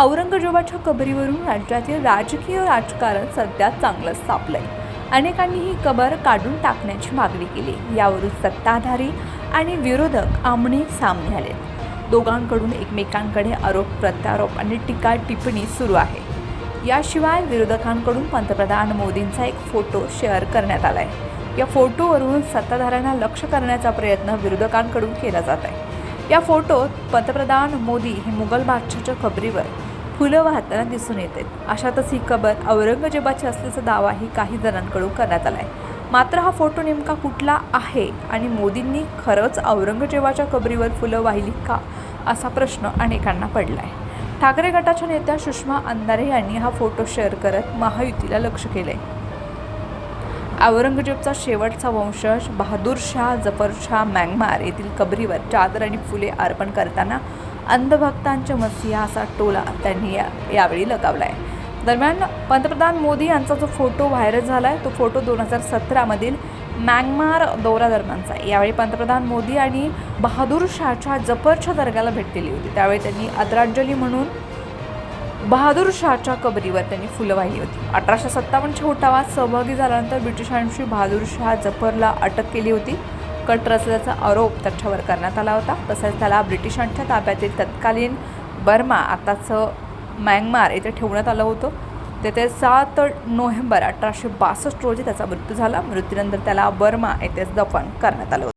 औरंगजेबाच्या कबरीवरून राज्यातील राजकीय राजकारण सध्या चांगलंच सापलंय. अनेकांनी ही कबर काढून टाकण्याची मागणी केली. यावरून सत्ताधारी आणि विरोधक आमने सामने आले दोघांकडून एकमेकांकडे आरोप प्रत्यारोप आणि टीका टिप्पणी सुरू आहे. याशिवाय विरोधकांकडून पंतप्रधान मोदींचा एक फोटो शेअर करण्यात आला आहे या फोटोवरून सत्ताधाऱ्यांना लक्ष करण्याचा प्रयत्न विरोधकांकडून केला जात आहे. या फोटोत पंतप्रधान मोदी हे मुघल बादशाच्या खबरीवर फुलं वाहताना दिसून येते. अशातच ही कबर औरंगजेबाची असल्याचा दावाही काही जणांकडून करण्यात आला आहे मात्र हा फोटो नेमका कुठला आहे आणि मोदींनी खरंच औरंगजेबाच्या कबरीवर फुलं वाहिली का असा प्रश्न अनेकांना पडला आहे ठाकरे गटाच्या नेत्या सुषमा अंधारे यांनी हा फोटो शेअर करत महायुतीला लक्ष केले औरंगजेबचा शेवटचा वंशज बहादूर शाह जफर शाह येथील कबरीवर चादर आणि फुले अर्पण करताना अंधभक्तांच्या मसिहा असा टोला त्यांनी या यावेळी लगावला आहे दरम्यान पंतप्रधान मोदी यांचा जो फोटो व्हायरल झाला आहे तो फोटो दोन हजार सतरामधील म्यानमार दौऱ्यादरम्यानचा आहे. यावेळी पंतप्रधान मोदी आणि बहादूर शाहच्या जफरच्या दर्ग्याला भेट दिली होती. त्यावेळी त्यांनी आदरांजली म्हणून बहादूर शाहच्या कबरीवर त्यांनी फुलं वाहिली होती. अठराशे सत्तावन्नच्या उठावात सहभागी झाल्यानंतर ब्रिटिशांशी बहादूर शाह जफरला अटक केली होती. कट रचल्याचा आरोप त्याच्यावर करण्यात आला होता. तसेच त्याला ब्रिटिशांच्या ताब्यातील तत्कालीन बर्मा आताचं म्यानमार येथे ठेवण्यात आलं होतं. तेथे सात नोव्हेंबर अठराशे बासष्ट रोजी त्याचा मृत्यू झाला. मृत्यूनंतर त्याला बर्मा येथेच दफन करण्यात आलं होतं.